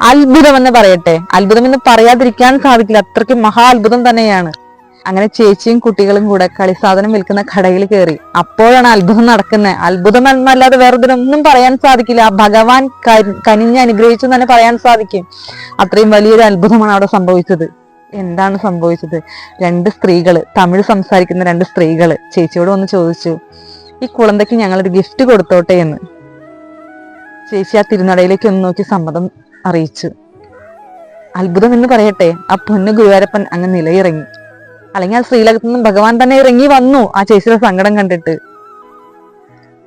അത്ഭുതം എന്ന് പറയട്ടെ. അത്ഭുതം എന്ന് പറയാതിരിക്കാൻ സാധിക്കില്ല. അത്രയ്ക്ക് മഹാ അത്ഭുതം തന്നെയാണ്. അങ്ങനെ ചേച്ചിയും കുട്ടികളും കൂടെ കളിസാധനം വിൽക്കുന്ന കടയിൽ കയറി. അപ്പോഴാണ് അത്ഭുതം നടക്കുന്നത് അത്ഭുതം എന്നല്ലാതെ വേറെ ഇതിനൊന്നും പറയാൻ സാധിക്കില്ല. ഭഗവാൻ കനിഞ്ഞ് അനുഗ്രഹിച്ചു തന്നെ പറയാൻ സാധിക്കും. അത്രയും വലിയൊരു അത്ഭുതമാണ് അവിടെ സംഭവിച്ചത്. എന്താണ് സംഭവിച്ചത്? രണ്ട് സ്ത്രീകൾ തമിഴ് സംസാരിക്കുന്ന രണ്ട് സ്ത്രീകൾ ചേച്ചിയോട് വന്ന് ചോദിച്ചു ഈ കുളന്തയ്ക്ക് ഞങ്ങളൊരു ഗിഫ്റ്റ് കൊടുത്തോട്ടെ എന്ന്? ചേച്ചി ആ തിരുനടയിലേക്ക് ഒന്ന് നോക്കി സമ്മതം അറിയിച്ചു. അത്ഭുതം എന്ന് പറയട്ടെ ആ പൊന്നു ഗുരുവാരപ്പൻ അങ്ങ് നിലയിറങ്ങി. അല്ലെങ്കിൽ ആ ശ്രീലകത്തു നിന്നും ഭഗവാൻ തന്നെ ഇറങ്ങി വന്നു ആ ചേച്ചിയുടെ സങ്കടം കണ്ടിട്ട്.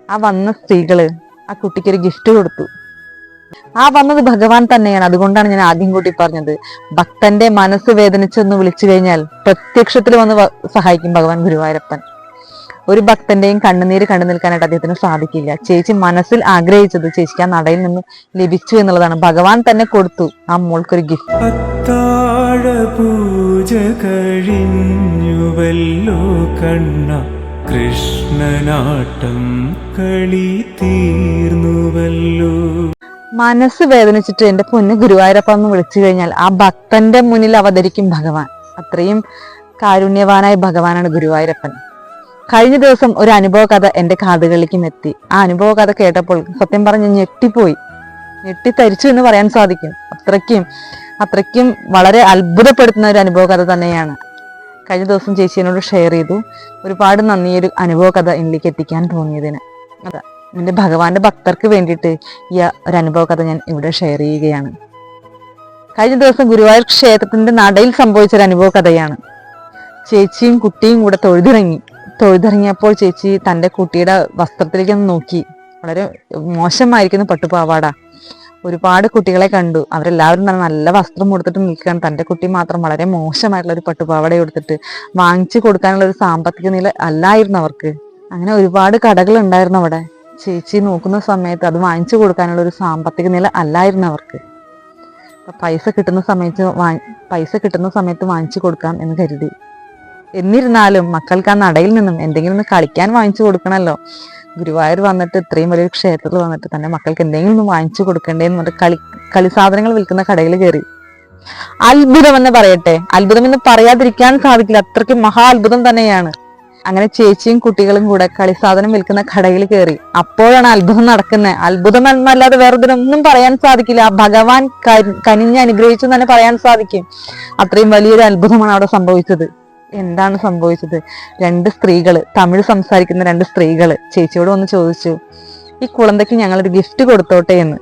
ആ വന്ന സ്ത്രീകൾ ആ കുട്ടിക്ക് ഒരു ഗിഫ്റ്റ് കൊടുത്തു. ആ വന്നത് ഭഗവാൻ തന്നെയാണ്. അതുകൊണ്ടാണ് ഞാൻ ആദ്യം കൂട്ടി പറഞ്ഞത്. ഭക്തന്റെ മനസ്സ് വേദനിച്ചെന്ന് വിളിച്ചു കഴിഞ്ഞാൽ പ്രത്യക്ഷത്തിൽ വന്ന് സഹായിക്കും ഭഗവാൻ ഗുരുവായൂരപ്പൻ. ഒരു ഭക്തന്റെയും കണ്ണുനീര് കണ്ടു നിൽക്കാനായിട്ട് അദ്ദേഹത്തിന് സാധിക്കില്ല. ചേച്ചി മനസ്സിൽ ആഗ്രഹിച്ചത് ചേച്ചിക്ക് ആ നടയിൽ നിന്ന് ലഭിച്ചു എന്നുള്ളതാണ്. ഭഗവാൻ തന്നെ കൊടുത്തു ആ മോൾക്കൊരു ഗിഫ്റ്റ് പൂജ കഴിഞ്ഞുവല്ലോ കണ്ണ. കൃഷ്ണനാട്ടം കളി തീർന്നുവല്ലോ. മനസ്സ് വേദനിച്ചിട്ട് എന്റെ പൊന്ന് ഗുരുവായൂരപ്പ എന്ന് വിളിച്ചു കഴിഞ്ഞാൽ ആ ഭക്തന്റെ മുന്നിൽ അവതരിക്കും ഭഗവാൻ. അത്രയും കാരുണ്യവാനായ ഭഗവാനാണ് ഗുരുവായൂരപ്പൻ. കഴിഞ്ഞ ദിവസം ഒരു അനുഭവ കഥ എന്റെ കാതുകളിലേക്കും എത്തി. ആ അനുഭവ കഥ കേട്ടപ്പോൾ സത്യം പറഞ്ഞ് ഞെട്ടിപ്പോയി. ഞെട്ടിത്തരിച്ചു എന്ന് പറയാൻ സാധിക്കും. അത്രയ്ക്കും അത്രയ്ക്കും വളരെ അത്ഭുതപ്പെടുത്തുന്ന ഒരു അനുഭവ കഥ തന്നെയാണ്. കഴിഞ്ഞ ദിവസം ചേച്ചി എന്നോട് ഷെയർ ചെയ്തു ഒരുപാട് നന്ദി ഒരു അനുഭവ കഥ എന്നിലേക്ക് എത്തിക്കാൻ തോന്നിയതിന്. അതാ എന്റെ ഭഗവാന്റെ ഭക്തർക്ക് വേണ്ടിയിട്ട് ഈ ഒരു അനുഭവ കഥ ഞാൻ ഇവിടെ ഷെയർ ചെയ്യുകയാണ്. കഴിഞ്ഞ ദിവസം ഗുരുവായൂർ ക്ഷേത്രത്തിന്റെ നടയിൽ സംഭവിച്ച ഒരു അനുഭവ കഥയാണ് ചേച്ചിയും കുട്ടിയും കൂടെ തൊഴുതിറങ്ങി. തൊഴുതിറങ്ങിയപ്പോൾ ചേച്ചി തന്റെ കുട്ടിയുടെ വസ്ത്രത്തിലേക്ക് ഒന്ന് നോക്കി. വളരെ മോശമായിരിക്കുന്ന പട്ടുപാവാട. ഒരുപാട് കുട്ടികളെ കണ്ടു. അവരെല്ലാവരും തന്നെ നല്ല വസ്ത്രം കൊടുത്തിട്ട് നിൽക്കുകയാണ്. തന്റെ കുട്ടി മാത്രം വളരെ മോശമായിട്ടുള്ള ഒരു പട്ടുപാവാട കൊടുത്തിട്ട് വാങ്ങിച്ചു കൊടുക്കാനുള്ള ഒരു സാമ്പത്തിക നില അല്ലായിരുന്നു അവർക്ക്. അങ്ങനെ ഒരുപാട് കടകൾ ഉണ്ടായിരുന്നു അവിടെ. ചേച്ചി നോക്കുന്ന സമയത്ത് അത് വാങ്ങിച്ചു കൊടുക്കാനുള്ള ഒരു സാമ്പത്തിക നില അല്ലായിരുന്നു അവർക്ക്. പൈസ കിട്ടുന്ന സമയത്ത് പൈസ കിട്ടുന്ന സമയത്ത് വാങ്ങിച്ചു കൊടുക്കാം എന്ന് കരുതി. എന്നിരുന്നാലും മക്കൾക്ക് ആ നടയിൽ നിന്നും എന്തെങ്കിലും ഒന്ന് കളിക്കാൻ വാങ്ങിച്ചു കൊടുക്കണമല്ലോ ഗുരുവായൂർ വന്നിട്ട് ഇത്രയും വലിയൊരു ക്ഷേത്രത്തിൽ വന്നിട്ട് തന്നെ മക്കൾക്ക് എന്തെങ്കിലും ഒന്ന് വാങ്ങിച്ചു കൊടുക്കണ്ടേന്ന് പറഞ്ഞിട്ട് കളി കളി സാധനങ്ങൾ വിൽക്കുന്ന കടയിൽ കയറി. അത്ഭുതം എന്ന് പറയട്ടെ. അത്ഭുതം എന്ന് പറയാതിരിക്കാൻ സാധിക്കില്ല. അത്രയ്ക്ക് മഹാ അത്ഭുതം തന്നെയാണ്. അങ്ങനെ ചേച്ചിയും കുട്ടികളും കൂടെ കളിസാധനം വിൽക്കുന്ന കടയിൽ കയറി. അപ്പോഴാണ് അത്ഭുതം നടക്കുന്നത്. അത്ഭുതം എന്നല്ലാതെ വേറെ പറയാൻ സാധിക്കില്ല. ഭഗവാൻ കനിഞ്ഞ് അനുഗ്രഹിച്ചു തന്നെ പറയാൻ സാധിക്കും. അത്രയും വലിയൊരു അത്ഭുതമാണ് അവിടെ സംഭവിച്ചത്. എന്താണ് സംഭവിച്ചത്? രണ്ട് സ്ത്രീകൾ തമിഴ് സംസാരിക്കുന്ന രണ്ട് സ്ത്രീകൾ ചേച്ചിയോട് ഒന്ന് ചോദിച്ചു ഈ കുളന്തയ്ക്ക് ഞങ്ങളൊരു ഗിഫ്റ്റ് കൊടുത്തോട്ടെ എന്ന്?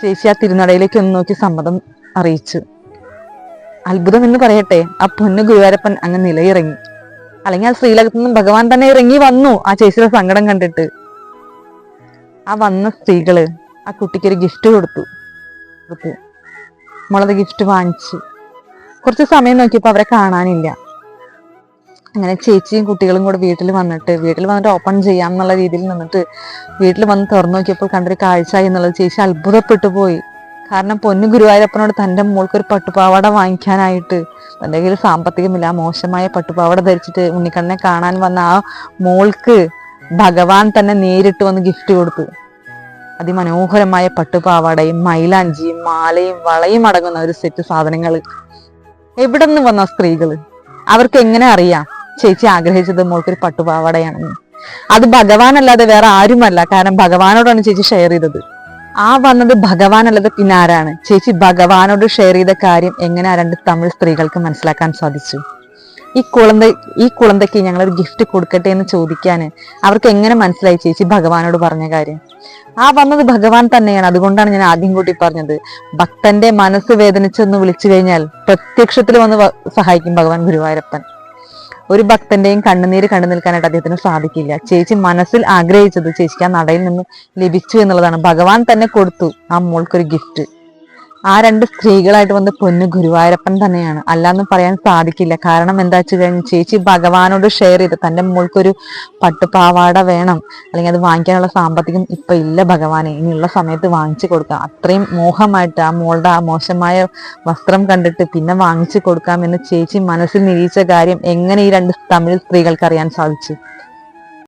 ചേച്ചി ആ തിരുനടയിലേക്ക് ഒന്ന് നോക്കി സമ്മതം അറിയിച്ചു. അത്ഭുതം എന്ന് പറയട്ടെ ആ പൊന്ന് ഗുരുവാരപ്പൻ അങ്ങ് നിലയിറങ്ങി. അല്ലെങ്കിൽ ആ സ്ത്രീലകത്തു നിന്നും ഭഗവാൻ തന്നെ ഇറങ്ങി വന്നു ആ ചേച്ചിയുടെ സങ്കടം കണ്ടിട്ട്. ആ വന്ന സ്ത്രീകൾ ആ കുട്ടിക്ക് ഒരു ഗിഫ്റ്റ് കൊടുത്തു. കൊടുത്തു. മോളത് ഗിഫ്റ്റ് വാങ്ങിച്ചു. കുറച്ച് സമയം നോക്കിയപ്പോൾ അവരെ കാണാനില്ല. അങ്ങനെ ചേച്ചിയും കുട്ടികളും കൂടെ വീട്ടിൽ വന്നിട്ട് വീട്ടിൽ വന്നിട്ട് ഓപ്പൺ ചെയ്യാം എന്നുള്ള രീതിയിൽ നിന്നിട്ട് വീട്ടിൽ വന്ന് തുറന്നു നോക്കിയപ്പോൾ കണ്ടൊരു കാഴ്ച എന്നുള്ളത് ചേച്ചി അത്ഭുതപ്പെട്ടു പോയി. കാരണം പൊന്നു ഗുരുവായൂരപ്പനോട് തന്റെ മോൾക്ക് ഒരു പട്ടുപാവാട വാങ്ങിക്കാനായിട്ട് എന്തെങ്കിലും സാമ്പത്തികമില്ല മോശമായ പട്ടുപാവാട ധരിച്ചിട്ട് ഉണ്ണിക്കണ്ണനെ കാണാൻ വന്ന ആ മോൾക്ക് ഭഗവാൻ തന്നെ നേരിട്ട് വന്ന് ഗിഫ്റ്റ് കൊടുത്തു. അതിമനോഹരമായ പട്ടുപാവാടയും മൈലാഞ്ചിയും മാലയും വളയും അടങ്ങുന്ന ഒരു സെറ്റ് സാധനങ്ങൾ എവിടെ നിന്ന് വന്ന സ്ത്രീകൾ? അവർക്ക് എങ്ങനെ അറിയാം? ചേച്ചി ആഗ്രഹിച്ചത് മോൾക്കൊരു പട്ടുപാവാടയാണെന്ന്. അത് ഭഗവാനല്ലാതെ വേറെ ആരുമല്ല. കാരണം ഭഗവാനോടാണ് ചേച്ചി ഷെയർ ചെയ്തത്. ആ വന്നത് ഭഗവാനല്ലാതെ പിന്നെ ആരാണ്? ചേച്ചി ഭഗവാനോട് ഷെയർ ചെയ്ത കാര്യം എങ്ങനെ ആ രണ്ട് തമിഴ് സ്ത്രീകൾക്ക് മനസ്സിലാക്കാൻ സാധിച്ചു? ഈ കുളന്ത ഈ കുളന്തയ്ക്ക് ഞങ്ങൾ ഒരു ഗിഫ്റ്റ് കൊടുക്കട്ടെ എന്ന് ചോദിക്കാൻ അവർക്ക് എങ്ങനെ മനസ്സിലായി ചേച്ചി ഭഗവാനോട് പറഞ്ഞ കാര്യം? ആ വന്നത് ഭഗവാൻ തന്നെയാണ്. അതുകൊണ്ടാണ് ഞാൻ ആദ്യം കൂട്ടി പറഞ്ഞത്. ഭക്തന്റെ മനസ്സ് വേദനിച്ചൊന്ന് വിളിച്ചു കഴിഞ്ഞാൽ പ്രത്യക്ഷത്തിൽ വന്ന് സഹായിക്കും ഭഗവാൻ ഗുരുവായൂരപ്പൻ. ഒരു ഭക്തന്റെയും കണ്ണുനീര് കണ്ടു നിൽക്കാനായിട്ട് അദ്ദേഹത്തിന് സാധിക്കില്ല. ചേച്ചി മനസ്സിൽ ആഗ്രഹിച്ചത് ചേച്ചിക്ക് ആ നടയിൽ നിന്ന് ലഭിച്ചു എന്നുള്ളതാണ്. ഭഗവാൻ തന്നെ കൊടുത്തു ആ മോൾക്കൊരു ഗിഫ്റ്റ് ആ രണ്ട് സ്ത്രീകളായിട്ട് വന്ന് പൊന്നു ഗുരുവായൂരപ്പൻ തന്നെയാണ്. അല്ലാന്ന് പറയാൻ സാധിക്കില്ല. കാരണം എന്താ വെച്ച് കഴിഞ്ഞാൽ ചേച്ചി ഭഗവാനോട് ഷെയർ ചെയ്ത് തന്റെ മോൾക്കൊരു പട്ടുപാവാട വേണം. അല്ലെങ്കിൽ അത് വാങ്ങിക്കാനുള്ള സാമ്പത്തികം ഇപ്പം ഇല്ല ഭഗവാനെ. ഇനിയുള്ള സമയത്ത് വാങ്ങിച്ചു കൊടുക്കാം. അത്രയും മോഹമായിട്ട് ആ മോളുടെ ആ മോശമായ വസ്ത്രം കണ്ടിട്ട് പിന്നെ വാങ്ങിച്ചു കൊടുക്കാം എന്ന് ചേച്ചി മനസ്സിൽ നിരീച്ച കാര്യം എങ്ങനെ ഈ രണ്ട് തമിഴ് സ്ത്രീകൾക്ക് അറിയാൻ സാധിച്ചു?